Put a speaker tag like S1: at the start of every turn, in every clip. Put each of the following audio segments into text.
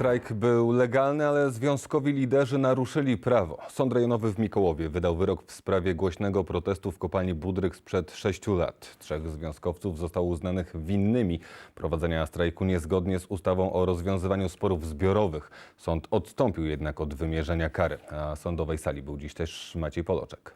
S1: Strajk był legalny, ale związkowi liderzy naruszyli prawo. Sąd rejonowy w Mikołowie wydał wyrok w sprawie głośnego protestu w kopalni Budryk sprzed sześciu lat. Trzech związkowców zostało uznanych winnymi prowadzenia strajku niezgodnie z ustawą o rozwiązywaniu sporów zbiorowych. Sąd odstąpił jednak od wymierzenia kary. Na sądowej sali był dziś też Maciej Poloczek.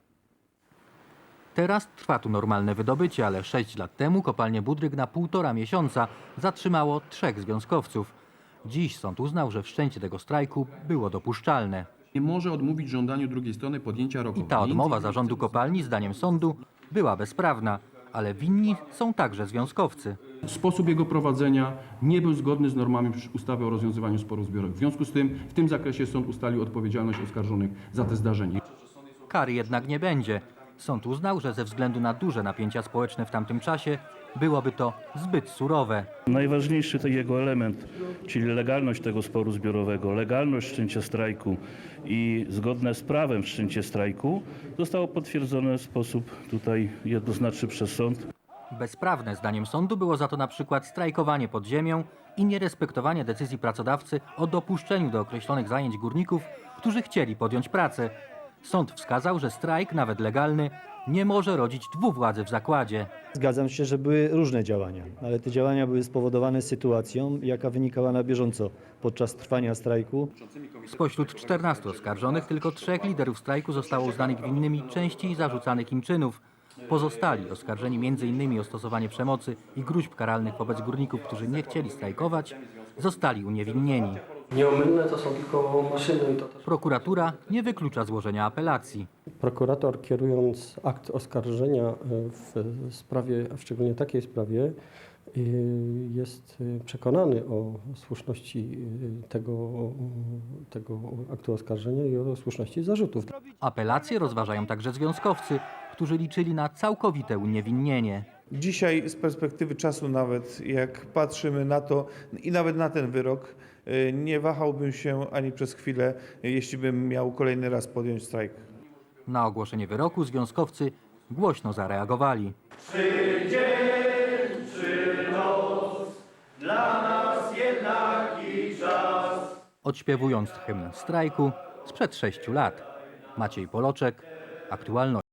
S2: Teraz trwa tu normalne wydobycie, ale 6 lat temu kopalnię Budryk na półtora miesiąca zatrzymało trzech związkowców. Dziś sąd uznał, że wszczęcie tego strajku było dopuszczalne.
S3: nie może odmówić żądaniu drugiej strony podjęcia.
S2: I ta odmowa zarządu kopalni, zdaniem sądu, była bezprawna, ale winni są także związkowcy.
S3: Sposób jego prowadzenia nie był zgodny z normami ustawy o rozwiązywaniu sporów zbiorowych. W związku z tym w tym zakresie sąd ustalił odpowiedzialność oskarżonych za te zdarzenie.
S2: Kary jednak nie będzie. Sąd uznał, że ze względu na duże napięcia społeczne w tamtym czasie byłoby to zbyt surowe.
S4: Najważniejszy to jego element, czyli legalność tego sporu zbiorowego, legalność wszczęcia strajku i zgodne z prawem wszczęcie strajku zostało potwierdzone w sposób tutaj jednoznaczny przez sąd.
S2: Bezprawne zdaniem sądu było za to na przykład strajkowanie pod ziemią i nierespektowanie decyzji pracodawcy o dopuszczeniu do określonych zajęć górników, którzy chcieli podjąć pracę. Sąd wskazał, że strajk, nawet legalny, nie może rodzić dwóch władzy w zakładzie.
S5: Zgadzam się, że były różne działania, ale te działania były spowodowane sytuacją, jaka wynikała na bieżąco podczas trwania strajku.
S2: Spośród 14 oskarżonych tylko trzech liderów strajku zostało uznanych winnymi części zarzucanych im czynów. Pozostali, oskarżeni m.in. o stosowanie przemocy i gruźb karalnych wobec górników, którzy nie chcieli strajkować, zostali uniewinnieni.
S6: Nieomylne to są tylko maszyny i to też.
S2: Prokuratura nie wyklucza złożenia apelacji.
S6: Prokurator kierując akt oskarżenia e, w sprawie, a szczególnie takiej sprawie, e, jest e, przekonany o słuszności tego, tego aktu oskarżenia i o słuszności zarzutów.
S2: Apelacje rozważają także związkowcy, którzy liczyli na całkowite uniewinnienie.
S7: Dzisiaj z perspektywy czasu nawet jak patrzymy na to i nawet na ten wyrok, nie wahałbym się ani przez chwilę, y, jeśli bym miał kolejny raz podjąć strajk.
S2: Na ogłoszenie wyroku związkowcy głośno zareagowali. Odśpiewując hymn strajku sprzed sześciu lat. Maciej Poloczek, aktualność.